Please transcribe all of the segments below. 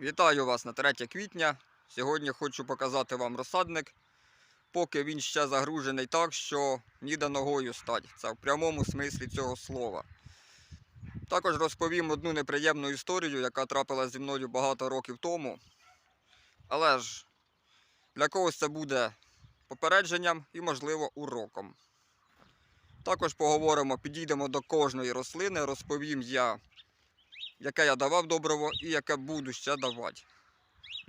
Вітаю вас на 3 квітня. Сьогодні хочу показати вам розсадник, поки він ще загружений так, що ніде ногою стать. Це в прямому смислі цього слова. Також розповім одну неприємну історію, яка трапилася зі мною багато років тому. Але ж для когось це буде попередженням і, можливо, уроком. Також поговоримо, підійдемо до кожної рослини, розповім я яке я давав добриво і яке буду ще давати.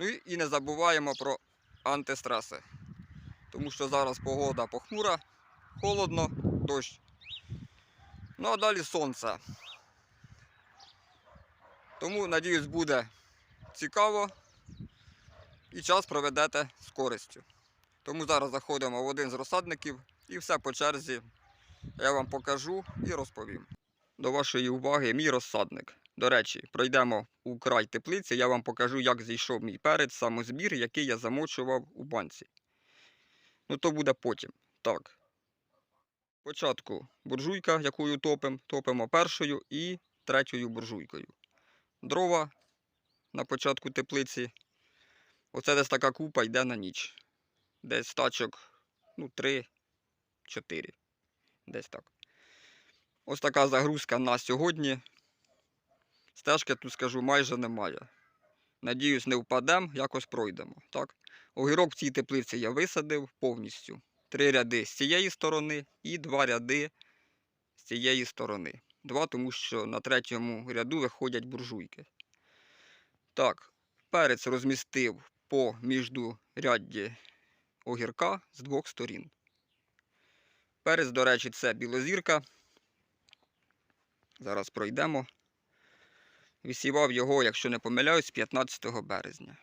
Ну і не забуваємо про антистреси. Тому що зараз погода похмура, холодно, дощ. Ну а далі сонце. Тому, надіюсь, буде цікаво і час проведете з користю. Тому зараз заходимо в один з розсадників і все по черзі я вам покажу і розповім. До вашої уваги мій розсадник. До речі, пройдемо у край теплиці, я вам покажу, як зійшов мій перець, самозбір, який я замочував у банці. Ну, то буде потім. Так. Спочатку буржуйка, якою топимо, топимо першою і третьою буржуйкою. Дрова на початку теплиці. Оце десь така купа йде на ніч. Десь тачок, ну, 3-4. Десь так. Ось така загрузка на сьогодні. Стежки тут скажу майже немає. Надіюсь, не впадемо, якось пройдемо. Так? Огірок в цій теплиці я висадив повністю. Три ряди з цієї сторони і два ряди з цієї сторони. Два, тому що на третьому ряду виходять буржуйки. Так, перець розмістив по міждурядді огірка з двох сторін. Перець, до речі, це білозірка. Зараз пройдемо. Висівав його, якщо не помиляюсь, 15 березня.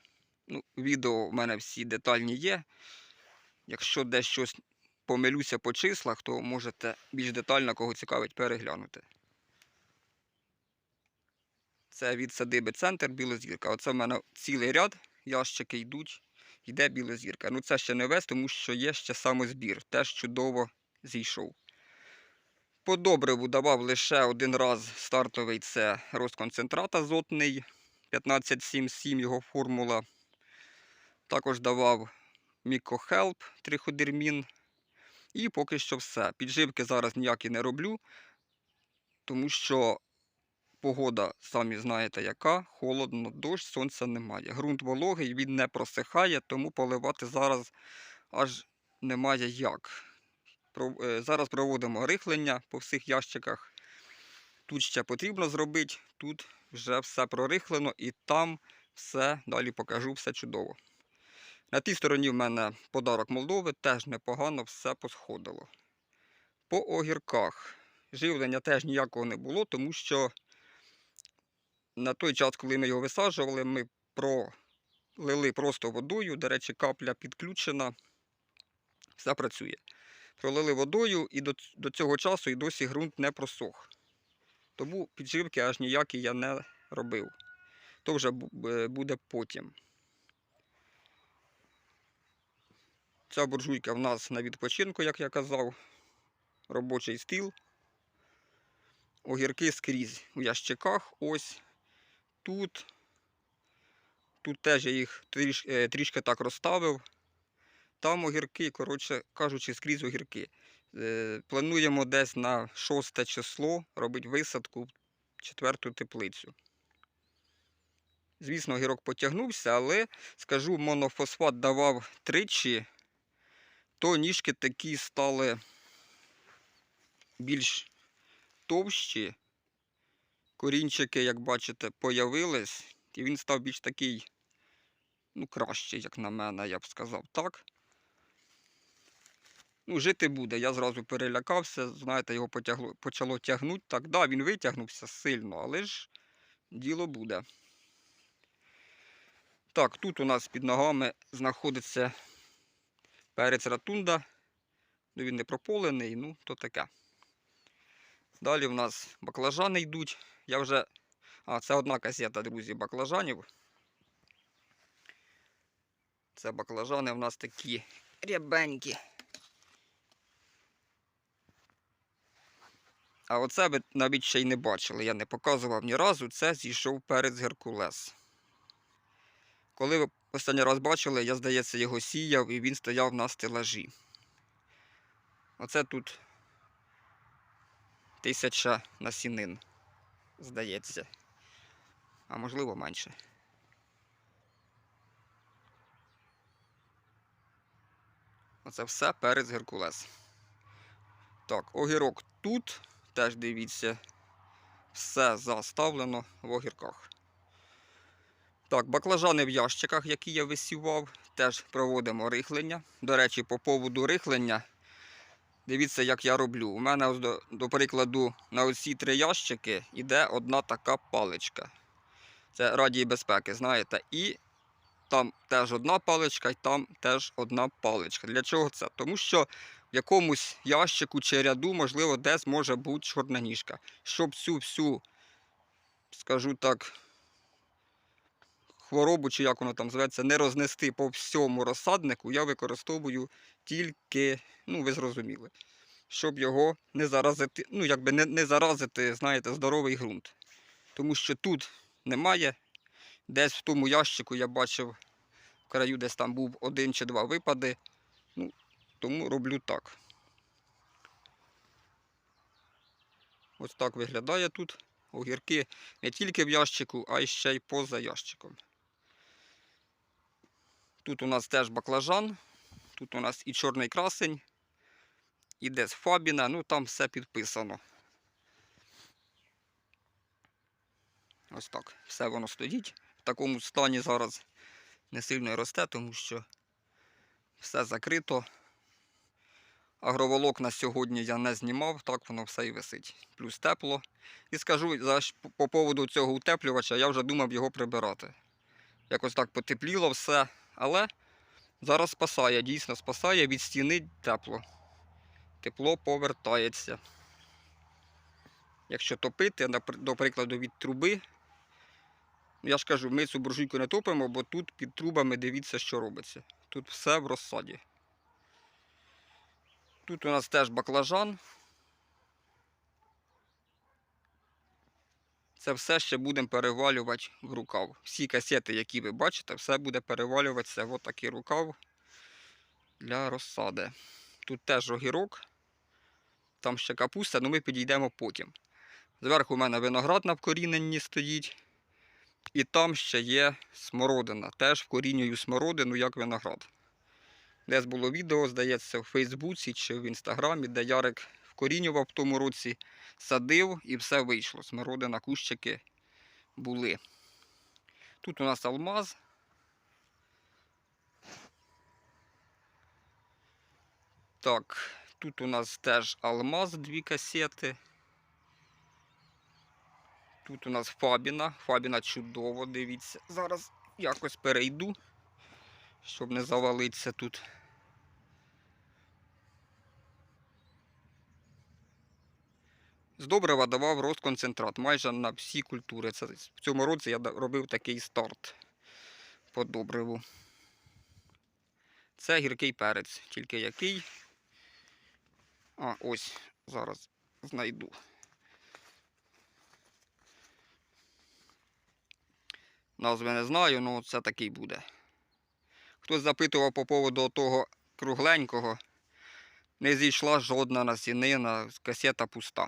Ну, відео в мене всі детальні є. Якщо десь щось помилюся по числах, то можете більш детально, кого цікавить, переглянути. Це від садиби центр білозірка. Оце в мене цілий ряд, ящики йдуть, йде білозірка. Ну це ще не весь, тому що є ще самозбір. Теж чудово зійшов. По добриву давав лише один раз стартовий це розконцентрат азотний 1577 його формула. Також давав мікохелп триходермін. І поки що все. Підживки зараз ніякі не роблю, тому що погода, самі знаєте, яка, холодно, дощ, сонця немає. Грунт вологий, він не просихає, тому поливати зараз аж немає як. Е, Зараз проводимо рихлення по всіх ящиках. Тут ще потрібно зробити, тут вже все прорихлено і там все, далі покажу, все чудово. На тій стороні в мене подарок Молдови, теж непогано все посходило. По огірках живлення теж ніякого не було, тому що на той час, коли ми його висаджували, ми пролили просто водою. До речі, капля підключена, все працює пролили водою і до, до цього часу і досі ґрунт не просох. Тому підживки аж ніякі я не робив. То вже буде потім. Ця буржуйка в нас на відпочинку, як я казав, робочий стіл. Огірки скрізь у ящиках. Ось тут. Тут теж я їх е, трішки так розставив. Там огірки, коротше кажучи, скрізь огірки. Е, Плануємо десь на 6 число робити висадку в четверту теплицю. Звісно, огірок потягнувся, але скажу, монофосфат давав тричі, то ніжки такі стали більш товщі. Корінчики, як бачите, появились, і він став більш такий, ну, кращий, як на мене, я б сказав так. Ну, жити буде. Я зразу перелякався, знаєте, його потягло, почало тягнути. Так, да, він витягнувся сильно, але ж діло буде. Так, тут у нас під ногами знаходиться перець ратунда. Ну, він не прополений, ну, то таке. Далі в нас баклажани йдуть. Я вже. А, це одна касета, друзі, баклажанів. Це баклажани в нас такі рябенькі. А оце ви навіть ще й не бачили, я не показував ні разу. Це зійшов перець Геркулес. Коли ви останній раз бачили, я, здається, його сіяв і він стояв на стелажі. Оце тут тисяча насінин, здається. А можливо менше. Оце все перець Геркулес. Так, огірок тут, теж дивіться, все заставлено в огірках. Так, баклажани в ящиках, які я висівав, теж проводимо рихлення. До речі, по поводу рихлення, дивіться, як я роблю. У мене, до, прикладу, на оці три ящики йде одна така паличка. Це радії безпеки, знаєте. І там теж одна паличка, і там теж одна паличка. Для чого це? Тому що в якомусь ящику чи ряду, можливо, десь може бути чорна ніжка. Щоб цю всю, скажу так, хворобу, чи як воно там зветься, не рознести по всьому розсаднику, я використовую тільки, ну ви зрозуміли, щоб його не заразити, ну якби не, не заразити, знаєте, здоровий ґрунт. Тому що тут немає. Десь в тому ящику я бачив в краю, десь там був один чи два випади. Тому роблю так. Ось так виглядає тут. Огірки не тільки в ящику, а ще й поза ящиком. Тут у нас теж баклажан, тут у нас і чорний красень, і десь фабіна, ну там все підписано. Ось так. Все воно стоїть. В такому стані зараз не сильно росте, тому що все закрито. Агроволокна сьогодні я не знімав, так воно все і висить. Плюс тепло. І скажу по поводу цього утеплювача, я вже думав його прибирати. Якось так потепліло все, але зараз спасає, дійсно спасає, від стіни тепло. Тепло повертається. Якщо топити, до прикладу, від труби, я ж кажу, ми цю буржуйку не топимо, бо тут під трубами дивіться, що робиться. Тут все в розсаді. Тут у нас теж баклажан. Це все ще будемо перевалювати в рукав. Всі касети, які ви бачите, все буде перевалюватися в отакий рукав для розсади. Тут теж огірок, там ще капуста, але ми підійдемо потім. Зверху у мене виноград на вкоріненні стоїть. І там ще є смородина. Теж вкорінюю смородину як виноград. Десь було відео, здається, в Фейсбуці чи в Інстаграмі, де Ярик вкорінював в тому році, садив і все вийшло. Смородина, кущики були. Тут у нас алмаз. Так, тут у нас теж алмаз, дві касети. Тут у нас Фабіна. Фабіна чудово, дивіться. Зараз якось перейду, щоб не завалитися тут. З добрива давав розконцентрат майже на всі культури. Це, в цьому році я робив такий старт по добриву. Це гіркий перець, тільки який. А, ось, зараз знайду. Назви не знаю, але це такий буде. Хтось запитував по поводу того кругленького. Не зійшла жодна насінина, касета пуста.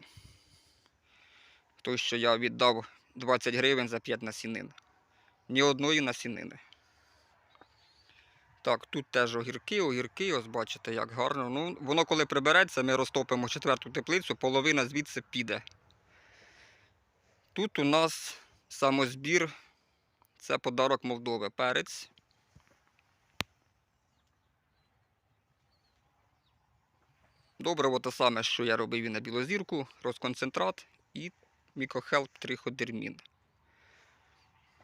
Той, що я віддав 20 гривень за 5 насінин. Ні одної насінини. Так, тут теж огірки, огірки, ось бачите, як гарно. Ну, воно коли прибереться, ми розтопимо четверту теплицю, половина звідси піде. Тут у нас самозбір це подарок Молдови. Перець. Добриво те саме, що я робив і на білозірку, розконцентрат і мікохелп триходермін.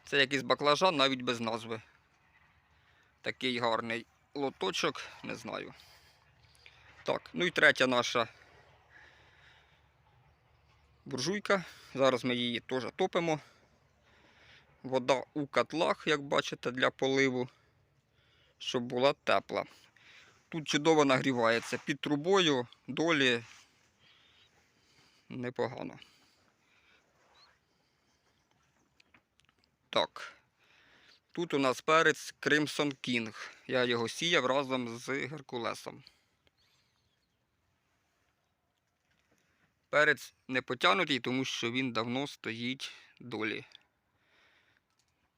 Це якийсь баклажан навіть без назви. Такий гарний лоточок, не знаю. Так, ну і третя наша буржуйка. Зараз ми її теж топимо. Вода у котлах, як бачите, для поливу, щоб була тепла. Тут чудово нагрівається під трубою, долі непогано. Так. Тут у нас перець Crimson King. Я його сіяв разом з Геркулесом. Перець не потягнутий, тому що він давно стоїть долі.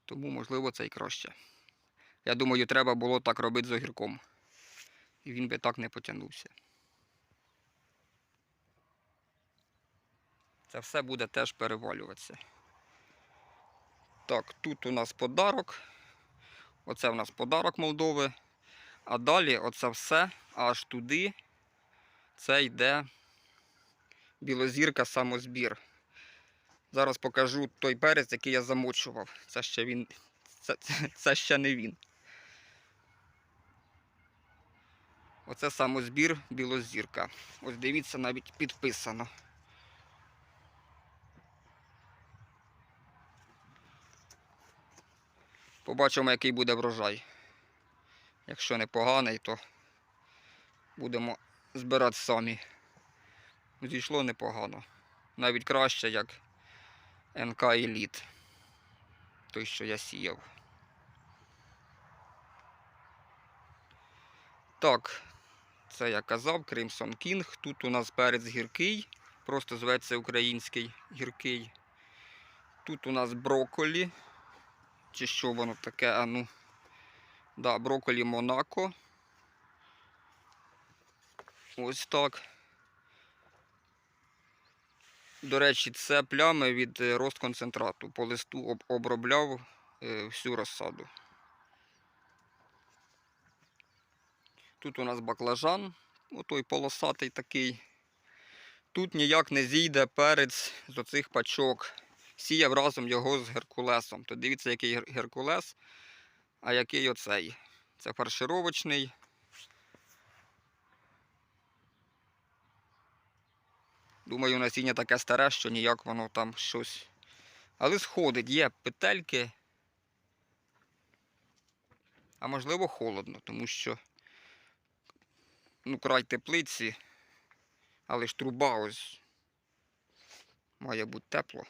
Тому, можливо, це і краще. Я думаю, треба було так робити з огірком. І він би так не потягнувся. Це все буде теж перевалюватися. Так, тут у нас подарок. Оце у нас подарок Молдови. А далі оце все аж туди. Це йде білозірка самозбір. Зараз покажу той перець, який я замочував. Це ще він. Це, це, це ще не він. Оце самозбір білозірка. Ось дивіться, навіть підписано. Побачимо, який буде врожай. Якщо непоганий, то будемо збирати самі. Зійшло непогано. Навіть краще, як НК Еліт. Той, що я сіяв. Так, це я казав, Crimson King. Тут у нас перець гіркий, просто зветься український гіркий. Тут у нас брокколі. Чи що воно таке, а ну. Да, брокколі Монако. Ось так. До речі, це плями від е, розконцентрату. По листу об- обробляв е, всю розсаду. Тут у нас баклажан, отой полосатий такий. Тут ніяк не зійде перець з оцих пачок. Сіяв разом його з Геркулесом. То дивіться, який Геркулес, а який оцей. Це фаршировочний. Думаю, насіння таке старе, що ніяк воно там щось. Але сходить, є петельки. А можливо холодно, тому що ну, край теплиці, але ж труба ось має бути тепло.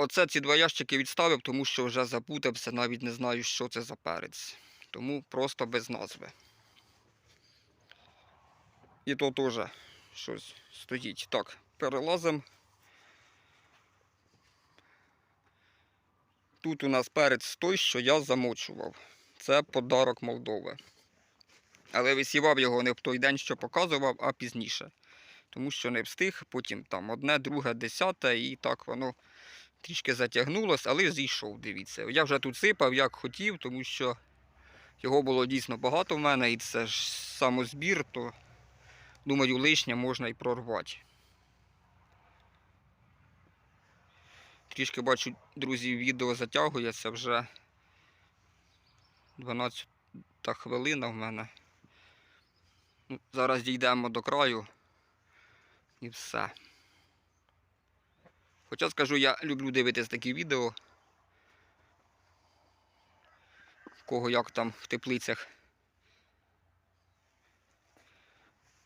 Оце ці два ящики відставив, тому що вже запутався, навіть не знаю, що це за перець. Тому просто без назви. І то теж щось стоїть. Так, перелазимо. Тут у нас перець той, що я замочував. Це подарок Молдови. Але висівав його не в той день, що показував, а пізніше. Тому що не встиг, потім там одне, друге, десяте, і так воно трішки затягнулось, але зійшов, дивіться. Я вже тут сипав, як хотів, тому що його було дійсно багато в мене, і це ж самозбір, то думаю, лишнє можна і прорвати. Трішки бачу, друзі, відео затягується вже 12 хвилина в мене. Ну, Зараз дійдемо до краю і все. Хоча скажу, я люблю дивитись такі відео. В Кого як там в теплицях.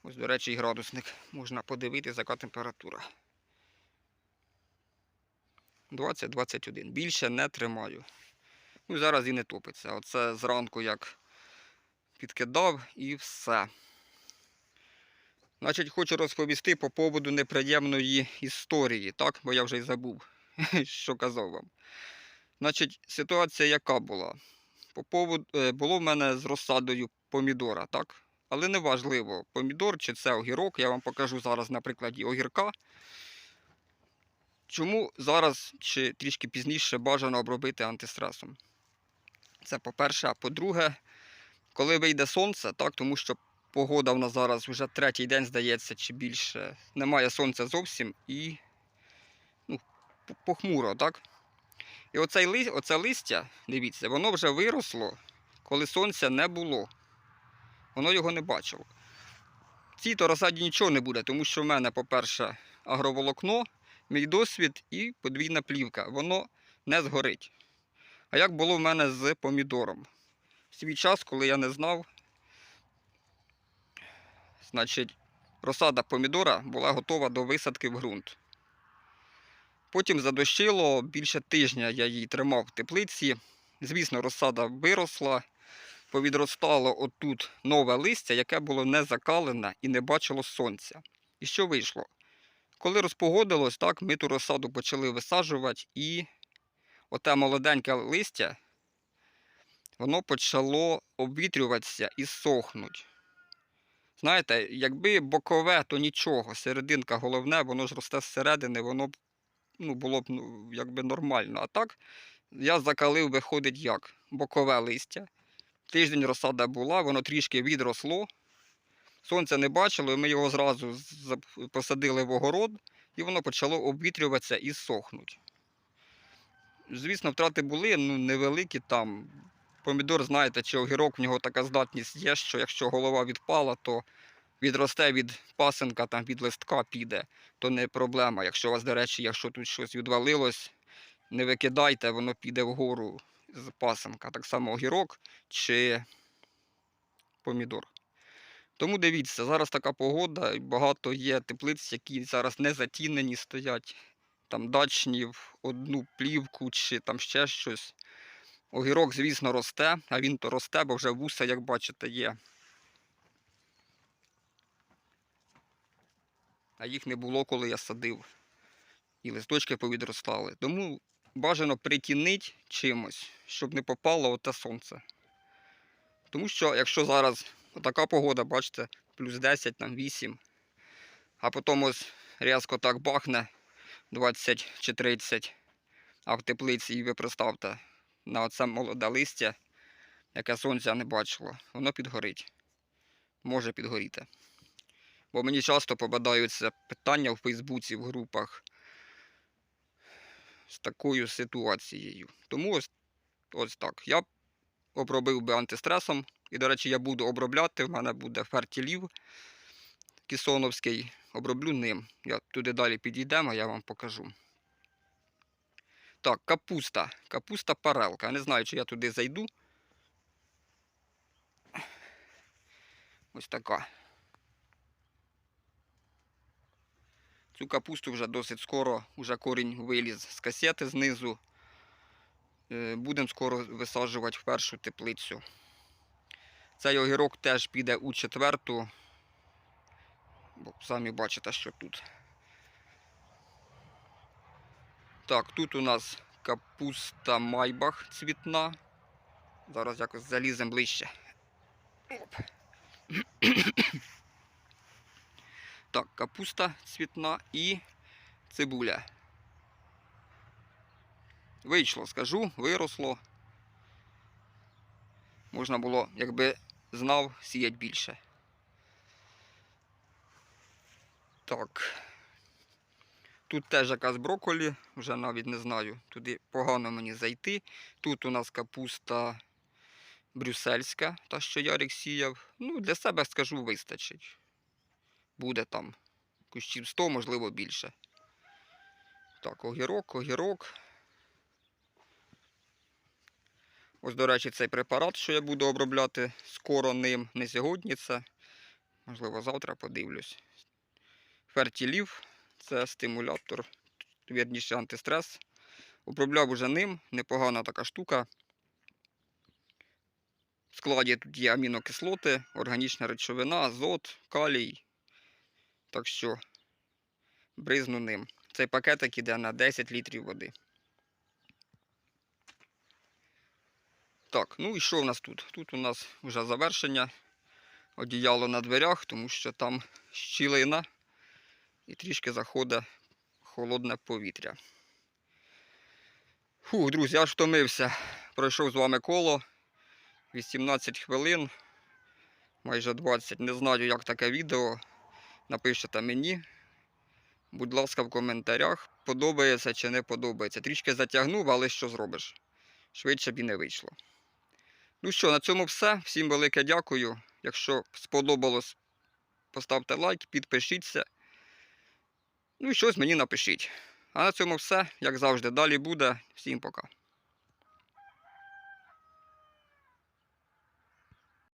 Ось, до речі, градусник. Можна подивитися, яка температура. 20-21. Більше не тримаю. Ну, зараз і не топиться. Оце зранку як підкидав і все. Значить, хочу розповісти по поводу неприємної історії, так? Бо я вже й забув, що казав вам. Значить, ситуація яка була? По поводу, е, було в мене з розсадою помідора, так? Але не важливо, помідор чи це огірок, я вам покажу зараз на прикладі огірка. Чому зараз чи трішки пізніше бажано обробити антистресом? Це по-перше, а по-друге, коли вийде сонце, так, тому що погода в нас зараз вже третій день, здається, чи більше. Немає сонця зовсім і ну, похмуро, так? І оцей, оце листя, дивіться, воно вже виросло, коли сонця не було. Воно його не бачило. Цій то розсаді нічого не буде, тому що в мене, по-перше, агроволокно, мій досвід і подвійна плівка. Воно не згорить. А як було в мене з помідором? В свій час, коли я не знав, значить, розсада помідора була готова до висадки в ґрунт. Потім задощило, більше тижня я її тримав в теплиці. Звісно, розсада виросла, повідростало отут нове листя, яке було не закалене і не бачило сонця. І що вийшло? Коли розпогодилось, так, ми ту розсаду почали висаджувати, і оте молоденьке листя, воно почало обвітрюватися і сохнуть. Знаєте, якби бокове, то нічого. Серединка головне, воно ж росте зсередини, воно б ну, було б ну, якби нормально. А так я закалив, виходить як? Бокове листя. Тиждень розсада була, воно трішки відросло. Сонця не бачило, і ми його зразу посадили в огород, і воно почало обвітрюватися і сохнуть. Звісно, втрати були ну, невеликі там. Помідор, знаєте, чи огірок, в нього така здатність є, що якщо голова відпала, то відросте від пасенка, там, від листка піде, то не проблема. Якщо у вас, до речі, якщо тут щось відвалилось, не викидайте, воно піде вгору з пасенка. Так само огірок чи помідор. Тому дивіться, зараз така погода, багато є теплиць, які зараз не затінені стоять, там дачні в одну плівку чи там ще щось. Огірок, звісно, росте, а він то росте, бо вже вуса, як бачите, є. А їх не було, коли я садив. І листочки повідростали. Тому бажано притінить чимось, щоб не попало оте сонце. Тому що, якщо зараз така погода, бачите, плюс 10, там 8, а потім ось різко так бахне 20 чи 30, а в теплиці і ви представте на оце молоде листя, яке сонця не бачило, воно підгорить. Може підгоріти. Бо мені часто попадаються питання в Фейсбуці, в групах з такою ситуацією. Тому ось, ось так. Я обробив би антистресом. І, до речі, я буду обробляти. В мене буде фертілів кісоновський. Оброблю ним. Я туди далі підійдемо, я вам покажу. Так, капуста. Капуста парелка. Не знаю, чи я туди зайду. Ось така. Цю капусту вже досить скоро, вже корінь виліз з касети знизу. Е, Будемо скоро висаджувати в першу теплицю. Цей огірок теж піде у четверту. Бо самі бачите, що тут. Так, тут у нас капуста майбах цвітна. Зараз якось заліземо ближче. Оп. Так, капуста цвітна і цибуля. Вийшло, скажу, виросло. Можна було, якби знав, сіяти більше. Так. Тут теж якась брокколі, вже навіть не знаю. Туди погано мені зайти. Тут у нас капуста брюссельська, та що Ярик сіяв. Ну, для себе скажу, вистачить. Буде там кущів 100, можливо, більше. Так, огірок, огірок. Ось, до речі, цей препарат, що я буду обробляти скоро ним, не сьогодні це. Можливо, завтра подивлюсь. Фертілів це стимулятор, вірніше антистрес. Обробляв уже ним, непогана така штука. В складі тут є амінокислоти, органічна речовина, азот, калій. Так що бризну ним. Цей пакетик іде на 10 літрів води. Так, ну і що в нас тут? Тут у нас вже завершення. Одіяло на дверях, тому що там щілина і трішки заходить холодне повітря. Фух, друзі, аж втомився. Пройшов з вами коло. 18 хвилин, майже 20. Не знаю, як таке відео. Напишете мені. Будь ласка, в коментарях, подобається чи не подобається. Трішки затягнув, але що зробиш? Швидше б і не вийшло. Ну що, на цьому все. Всім велике дякую. Якщо сподобалось, поставте лайк, підпишіться. Ну і щось мені напишіть. А на цьому все. Як завжди, далі буде. Всім пока.